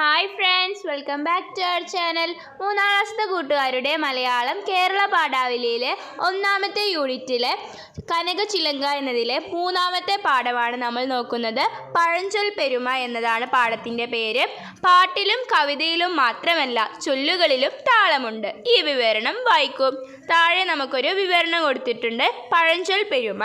Hi friends welcome back to our channel മൂന്നാം ക്ലാസ്സിലെ കൂട്ടുകാരുടെ മലയാളം കേരള പാഠാവലിയിലെ ഒന്നാമത്തെ യൂണിറ്റിലെ കനക ചിലങ്ക എന്നതിലെ മൂന്നാമത്തെ പാഠമാണ് നമ്മൾ നോക്കുന്നത്. പഴഞ്ചൊൽ പെരുമ എന്നതാണ് പാഠത്തിന്റെ പേര്. പാട്ടിലും കവിതയിലും മാത്രമല്ല ചൊല്ലുകളിലും താളമുണ്ട്. ഈ വിവരണം വായിക്കും. താഴെ നമുക്കൊരു വിവരണം കൊടുത്തിട്ടുണ്ട്. പഴഞ്ചൊൽ പെരുമ.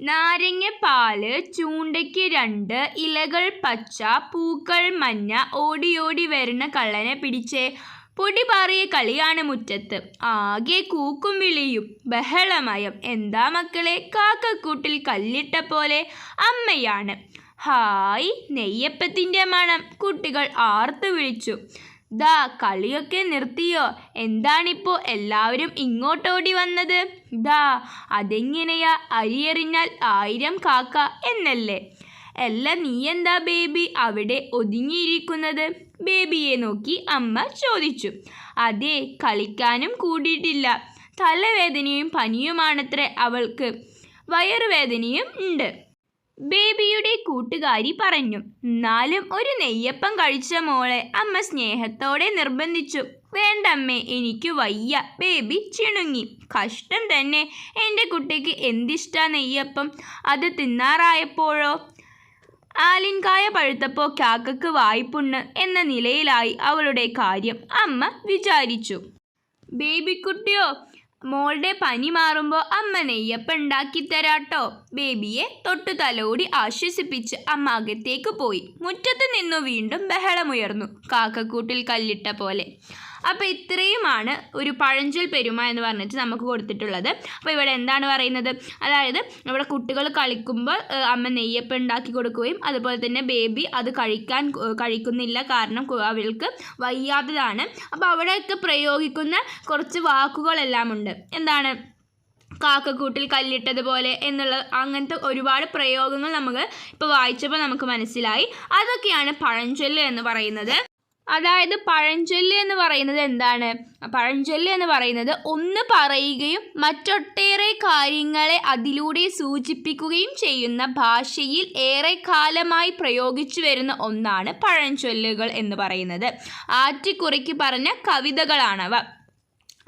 നാരങ്ങപ്പാൽ ചൂണ്ടയ്ക്ക് രണ്ട് ഇലകൾ പച്ച പൂക്കൾ മഞ്ഞ ഓടിയോടി വരുന്ന കള്ളനെ പിടിച്ച് പൊടി പാറിയ കളിയാണ് മുറ്റത്ത്. ആകെ കൂക്കും വിളിയും ബഹളമയം. എന്താ മക്കളെ കാക്കക്കൂട്ടിൽ കല്ലിട്ട പോലെ അമ്മയാണ്. ഹായ് നെയ്യപ്പത്തിന്റെ മണം. കുട്ടികൾ ആർത്തു വിളിച്ചു. ദാ കളിയൊക്കെ നിർത്തിയോ? എന്താണിപ്പോ എല്ലാവരും ഇങ്ങോട്ടോടി വന്നത്? ദാ അതെങ്ങനെയാ അരിയറിഞ്ഞാൽ ആയിരം കാക്ക എന്നല്ലേ? അല്ല നീയെന്താ ബേബി അവിടെ ഒതുങ്ങിയിരിക്കുന്നത്? ബേബിയെ നോക്കി അമ്മ ചോദിച്ചു. അതെ കളിക്കാനും കൂടിയിട്ടില്ല. തലവേദനയും പനിയുമാണത്രേ അവൾക്ക്. വയറുവേദനയും ഉണ്ട്. ബേബിയുടെ കൂട്ടുകാരി പറഞ്ഞു എന്നാലും ഒരു നെയ്യപ്പം കഴിച്ച മോളെ അമ്മ സ്നേഹത്തോടെ നിർബന്ധിച്ചു. വേണ്ടമ്മേ എനിക്ക് വയ്യ. ബേബി ചിണുങ്ങി കഷ്ടം തന്നെ. എന്റെ കുട്ടിക്ക് എന്തിഷ്ടാ നെയ്യപ്പം? അത് തിന്നാറായപ്പോഴോ? ആലിൻകായ പഴുത്തപ്പോൾ കാക്കക്ക് വായ്പുണ്ണ് എന്ന നിലയിലായി അവളുടെ കാര്യം അമ്മ വിചാരിച്ചു. ബേബിക്കുട്ടിയോ മോളുടെ പനി മാറുമ്പോൾ അമ്മ നെയ്യപ്പം ഉണ്ടാക്കി തരാട്ടോ. ബേബിയെ തൊട്ടു തലോടി ആശ്വസിപ്പിച്ച് അമ്മ അകത്തേക്ക് പോയി. മുറ്റത്ത് നിന്നു വീണ്ടും ബഹളമുയർന്നു. കാക്കക്കൂട്ടിൽ കല്ലിട്ട പോലെ. അപ്പോൾ ഇത്രയുമാണ് ഒരു പഴഞ്ചൊൽ പെരുമ എന്ന് പറഞ്ഞിട്ട് നമുക്ക് കൊടുത്തിട്ടുള്ളത്. അപ്പോൾ ഇവിടെ എന്താണ് പറയുന്നത്? അതായത് ഇവിടെ കുട്ടികൾ കളിക്കുമ്പോൾ അമ്മ നെയ്യപ്പം ഉണ്ടാക്കി കൊടുക്കുകയും അതുപോലെ തന്നെ ബേബി അത് കഴിക്കാൻ കഴിക്കുന്നില്ല കാരണം അവൾക്ക് വയ്യാത്തതാണ്. അപ്പോൾ അവിടെയൊക്കെ പ്രയോഗിക്കുന്ന കുറച്ച് വാക്കുകളെല്ലാം ഉണ്ട്. എന്താണ്? കാക്കക്കൂട്ടിൽ കല്ലിട്ടതുപോലെ എന്നുള്ള അങ്ങനത്തെ ഒരുപാട് പ്രയോഗങ്ങൾ നമുക്ക് ഇപ്പോൾ വായിച്ചപ്പോൾ നമുക്ക് മനസ്സിലായി. അതൊക്കെയാണ് പഴഞ്ചൊല്ല് എന്ന് പറയുന്നത്. അതായത് പഴഞ്ചൊല്ല് എന്ന് പറയുന്നത് എന്താണ്? പഴഞ്ചൊല്ല് എന്ന് പറയുന്നത് ഒന്ന് പറയുകയും മറ്റൊട്ടേറെ കാര്യങ്ങളെ അതിലൂടെ സൂചിപ്പിക്കുകയും ചെയ്യുന്ന ഭാഷയിൽ ഏറെ കാലമായി പ്രയോഗിച്ചു വരുന്ന ഒന്നാണ് പഴഞ്ചൊല്ലുകൾ എന്ന് പറയുന്നത്. ആറ്റിക്കുറിക്ക് പറഞ്ഞ കവിതകളാണവ.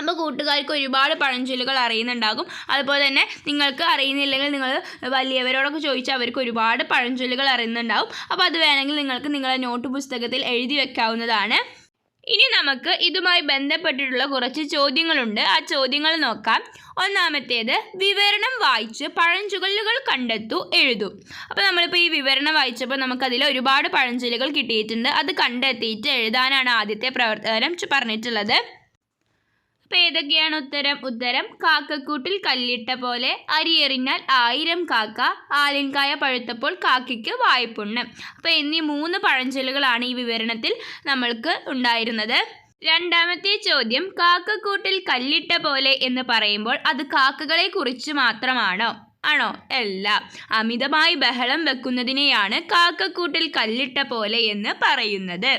അപ്പോൾ കൂട്ടുകാർക്ക് ഒരുപാട് പഴഞ്ചൊല്ലുകൾ അറിയുന്നുണ്ടാകും. അതുപോലെ തന്നെ നിങ്ങൾക്ക് അറിയുന്നില്ലെങ്കിൽ നിങ്ങൾ വലിയവരോടൊക്കെ ചോദിച്ചാൽ അവർക്ക് ഒരുപാട് പഴഞ്ചൊല്ലുകൾ അറിയുന്നുണ്ടാകും അപ്പോൾ അത് വേണമെങ്കിൽ നിങ്ങൾക്ക് നിങ്ങളുടെ നോട്ട് പുസ്തകത്തിൽ എഴുതി വെക്കാവുന്നതാണ്. ഇനി നമുക്ക് ഇതുമായി ബന്ധപ്പെട്ടിട്ടുള്ള കുറച്ച് ചോദ്യങ്ങളുണ്ട്. ആ ചോദ്യങ്ങൾ നോക്കാം. ഒന്നാമത്തേത് വിവരണം വായിച്ച് പഴഞ്ചൊല്ലുകൾ കണ്ടെത്തു എഴുതൂ. അപ്പോൾ നമ്മളിപ്പോൾ ഈ വിവരണം വായിച്ചപ്പോൾ നമുക്കതിൽ ഒരുപാട് പഴഞ്ചൊല്ലുകൾ കിട്ടിയിട്ടുണ്ട്. അത് കണ്ടെത്തിയിട്ട് എഴുതാനാണ് ആദ്യത്തെ പ്രവർത്തനം പറഞ്ഞിട്ടുള്ളത്. അപ്പോൾ ഏതൊക്കെയാണ് ഉത്തരം? ഉത്തരം കാക്കക്കൂട്ടിൽ കല്ലിട്ട പോലെ അരിയെറിഞ്ഞാൽ ആയിരം കാക്ക ആലിൻകായ പഴുത്തപ്പോൾ കാക്കയ്ക്ക് വായ്പുണ്ണ്. അപ്പോൾ എന്നീ മൂന്ന് പഴഞ്ചൊല്ലുകളാണ് ഈ വിവരണത്തിൽ നമ്മൾക്ക് ഉണ്ടായിരുന്നത്. രണ്ടാമത്തെ ചോദ്യം കാക്കക്കൂട്ടിൽ കല്ലിട്ട പോലെ എന്ന് പറയുമ്പോൾ അത് കാക്കകളെ കുറിച്ച് മാത്രമാണോ? ആണോ? അല്ല. അമിതമായി ബഹളം വെക്കുന്നതിനെയാണ് കാക്കക്കൂട്ടിൽ കല്ലിട്ട പോലെ എന്ന് പറയുന്നത്.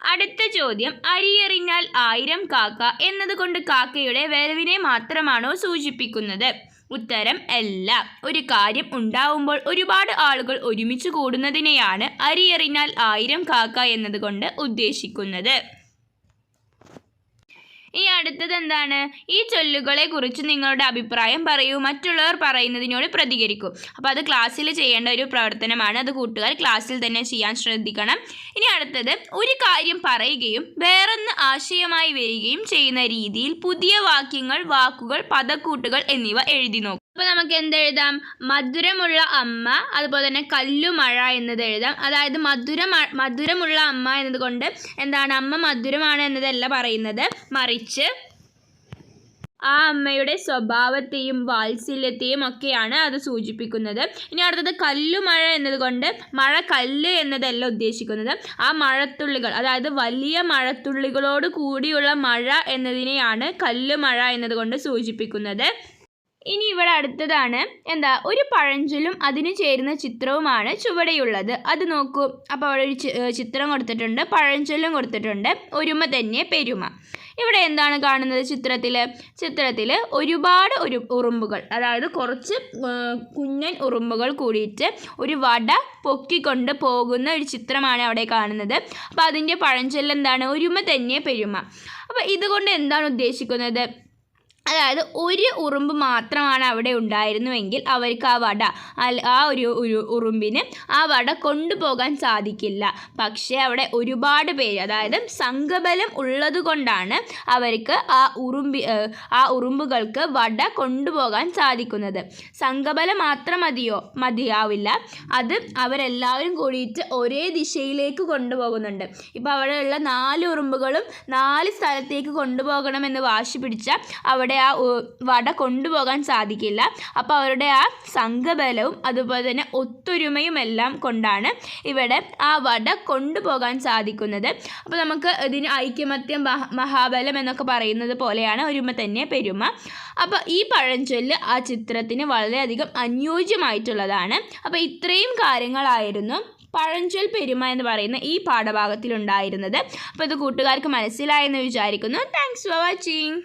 അടുത്ത ചോദ്യം അരിയെറിഞ്ഞാൽ ആയിരം കാക്ക എന്നതുകൊണ്ട് കാക്കയുടെ വരവിനെ മാത്രമാണോ സൂചിപ്പിക്കുന്നത്? ഉത്തരം അല്ല. ഒരു കാര്യം ഉണ്ടാവുമ്പോൾ ഒരുപാട് ആളുകൾ ഒരുമിച്ച് കൂടുന്നതിനെയാണ് അരിയെറിഞ്ഞാൽ ആയിരം കാക്ക എന്നതുകൊണ്ട് ഉദ്ദേശിക്കുന്നത്. അടുത്തത് എന്താണ്? ഈ ചൊല്ലുകളെ കുറിച്ച് നിങ്ങളുടെ അഭിപ്രായം പറയൂ. മറ്റുള്ളവർ പറയുന്നതിനോട് പ്രതികരിക്കൂ. അപ്പോൾ അത് ക്ലാസ്സിൽ ചെയ്യേണ്ട ഒരു പ്രവർത്തനമാണ്. അത് കൂട്ടുകാർ ക്ലാസ്സിൽ തന്നെ ചെയ്യാൻ ശ്രദ്ധിക്കണം. ഇനി അടുത്തത് ഒരു കാര്യം പറയുകയും വേറൊന്ന് ആശയമായി വരികയും ചെയ്യുന്ന രീതിയിൽ പുതിയ വാക്യങ്ങൾ വാക്കുകൾ പദക്കൂട്ടുകൾ എന്നിവ എഴുതി നോക്കും. അപ്പോൾ നമുക്ക് എന്തെഴുതാം? മധുരമുള്ള അമ്മ അതുപോലെ തന്നെ കല്ലുമഴ എന്നത് എഴുതാം. അതായത് മധുര മധുരമുള്ള അമ്മ എന്നതുകൊണ്ട് എന്താണ്? അമ്മ മധുരമാണ് എന്നതല്ല പറയുന്നത്. മറിച്ച് ആ അമ്മയുടെ സ്വഭാവത്തെയും വാത്സല്യത്തെയും ഒക്കെയാണ് അത് സൂചിപ്പിക്കുന്നത്. ഇനി അടുത്തത് കല്ലുമഴ എന്നതുകൊണ്ട് മഴ കല്ല് എന്നതല്ല ഉദ്ദേശിക്കുന്നത്. ആ മഴത്തുള്ളികൾ അതായത് വലിയ മഴത്തുള്ളികളോട് കൂടിയുള്ള മഴ എന്നതിനെയാണ് കല്ലുമഴ എന്നതുകൊണ്ട് സൂചിപ്പിക്കുന്നത്. ഇനി ഇവിടെ അടുത്തതാണ്. എന്താ ഒരു പഴഞ്ചൊല്ലും അതിന് ചേരുന്ന ചിത്രവുമാണ് ചുവടെയുള്ളത്. അത് നോക്കൂ. അപ്പോൾ അവിടെ ഒരു ചിത്രം കൊടുത്തിട്ടുണ്ട്. പഴഞ്ചൊല്ലും കൊടുത്തിട്ടുണ്ട്. ഒരുമ തന്നെ പെരുമ. ഇവിടെ എന്താണ് കാണുന്നത് ചിത്രത്തിൽ ചിത്രത്തിൽ ഒരുപാട് ഒരു ഉറുമ്പുകൾ. അതായത് കുറച്ച് കുഞ്ഞൻ ഉറുമ്പുകൾ കൂടിയിട്ട് ഒരു വട പൊക്കിക്കൊണ്ട് പോകുന്ന ഒരു ചിത്രമാണ് അവിടെ കാണുന്നത്. അപ്പോൾ അതിന്റെ പഴഞ്ചൊല്ല് എന്താണ്? ഒരുമ തന്നെ പെരുമ. അപ്പോൾ ഇതുകൊണ്ട് എന്താണ് ഉദ്ദേശിക്കുന്നത്? അതായത് ഒരു ഉറുമ്പ് മാത്രമാണ് അവിടെ ഉണ്ടായിരുന്നുവെങ്കിൽ അവർക്ക് ആ വട ആ ഒരു ഉറുമ്പിന് ആ വട കൊണ്ടുപോകാൻ സാധിക്കില്ല. പക്ഷേ അവിടെ ഒരുപാട് പേര് അതായത് സംഘബലം ഉള്ളത് കൊണ്ടാണ് അവർക്ക് ആ ഉറുമ്പി ആ ഉറുമ്പുകൾക്ക് വട കൊണ്ടുപോകാൻ സാധിക്കുന്നത്. സംഘബലം മാത്രം മതിയോ? മതിയാവില്ല. അത് അവരെല്ലാവരും കൂടിയിട്ട് ഒരേ ദിശയിലേക്ക് കൊണ്ടുപോകുന്നുണ്ട്. ഇപ്പോൾ അവിടെയുള്ള നാല് ഉറുമ്പുകളും നാല് സ്ഥലത്തേക്ക് കൊണ്ടുപോകണമെന്ന് വാശി പിടിച്ചാൽ അവിടെ ആ വട കൊണ്ടുപോകാൻ സാധിക്കില്ല. അപ്പോൾ അവരുടെ ആ സംഘബലവും അതുപോലെ തന്നെ ഒത്തൊരുമയും എല്ലാം കൊണ്ടാണ് ഇവിടെ ആ വട കൊണ്ടുപോകാൻ സാധിക്കുന്നത്. അപ്പോൾ നമുക്ക് ഇതിന് ഐക്യമത്യം മഹാബലം എന്നൊക്കെ പറയുന്നത് പോലെയാണ് ഒരുമ തന്നെ പെരുമ. അപ്പോൾ ഈ പഴഞ്ചൊല്ല് ആ ചിത്രത്തിന് വളരെയധികം അനുയോജ്യമായിട്ടുള്ളതാണ്. അപ്പോൾ ഇത്രയും കാര്യങ്ങളായിരുന്നു പഴഞ്ചൊൽ പെരുമ എന്ന് പറയുന്ന ഈ പാഠഭാഗത്തിലുണ്ടായിരുന്നത്. അപ്പോൾ ഇത് കൂട്ടുകാർക്ക് മനസ്സിലായെന്ന് വിചാരിക്കുന്നു. Thanks for watching